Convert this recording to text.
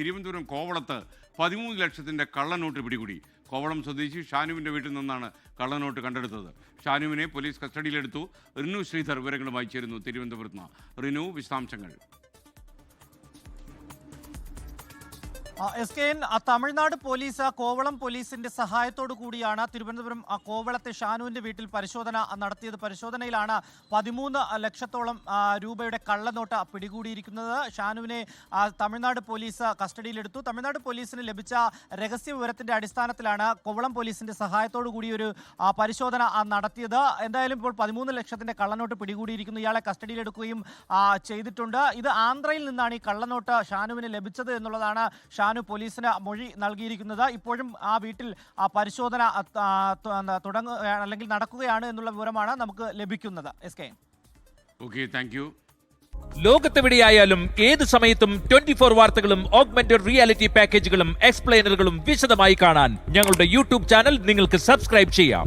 തിരുവനന്തപുരം കോവളത്ത് പതിമൂന്ന് ലക്ഷത്തിന്റെ കള്ളനോട്ട് പിടികൂടി. കോവളം സ്വദേശി ഷാനുവിന്റെ വീട്ടിൽ നിന്നാണ് കള്ളനോട്ട് കണ്ടെടുത്തത്. ഷാനുവിനെ പോലീസ് കസ്റ്റഡിയിലെടുത്തു. റിനു ശ്രീധർ വിവരങ്ങളുമായി ചേരുന്നു തിരുവനന്തപുരത്ത് നിന്ന്. റിനു വിശദാംശങ്ങൾ. S K N Tamil Nadu police Kovalam പോലീസിന്റെ സഹായത്തോടു കൂടിയാണ് തിരുവനന്തപുരം കോവളത്തെ ഷാനുവിന്റെ വീട്ടിൽ പരിശോധന നടത്തിയത്. പരിശോധനയിലാണ് പതിമൂന്ന് ലക്ഷത്തോളം രൂപയുടെ കള്ളനോട്ട് പിടികൂടിയിരിക്കുന്നത്. ഷാനുവിനെ തമിഴ്നാട് പോലീസ് കസ്റ്റഡിയിലെടുത്തു. തമിഴ്നാട് പോലീസിന് ലഭിച്ച രഹസ്യ വിവരത്തിന്റെ അടിസ്ഥാനത്തിലാണ് കോവളം പോലീസിന്റെ സഹായത്തോടു കൂടി ഒരു പരിശോധന നടത്തിയത്. എന്തായാലും ഇപ്പോൾ പതിമൂന്ന് ലക്ഷത്തിന്റെ കള്ളനോട്ട് പിടികൂടിയിരിക്കുന്നു. ഇയാളെ കസ്റ്റഡിയിലെടുക്കുകയും ചെയ്തിട്ടുണ്ട്. ഇത് ആന്ധ്രയിൽ നിന്നാണ് ഈ കള്ളനോട്ട് ഷാനുവിന് ലഭിച്ചത് എന്നുള്ളതാണ് പോലീസിന് മൊഴി നൽകിയിരിക്കുന്നത്. ഇപ്പോഴും ആ വീട്ടിൽ ആ പരിശോധന തുടങ്ങ തുടങ്ങുക അല്ലെങ്കിൽ നടക്കുകയാണ് എന്നുള്ള വിവരമാണ് നമുക്ക് ലഭിക്കുന്നത്. S K. Okay thank you ലോകത്തെവിടെയായാലും ഏത് സമയത്തും ട്വന്റി ഫോർ വാർത്തകളും ഓഗ്മെന്റഡ് റിയാലിറ്റി പാക്കേജുകളും എക്സ്പ്ലെയിനറുകളും വിശദമായി കാണാൻ ഞങ്ങളുടെ യൂട്യൂബ് ചാനൽ നിങ്ങൾക്ക് സബ്സ്ക്രൈബ് ചെയ്യാം.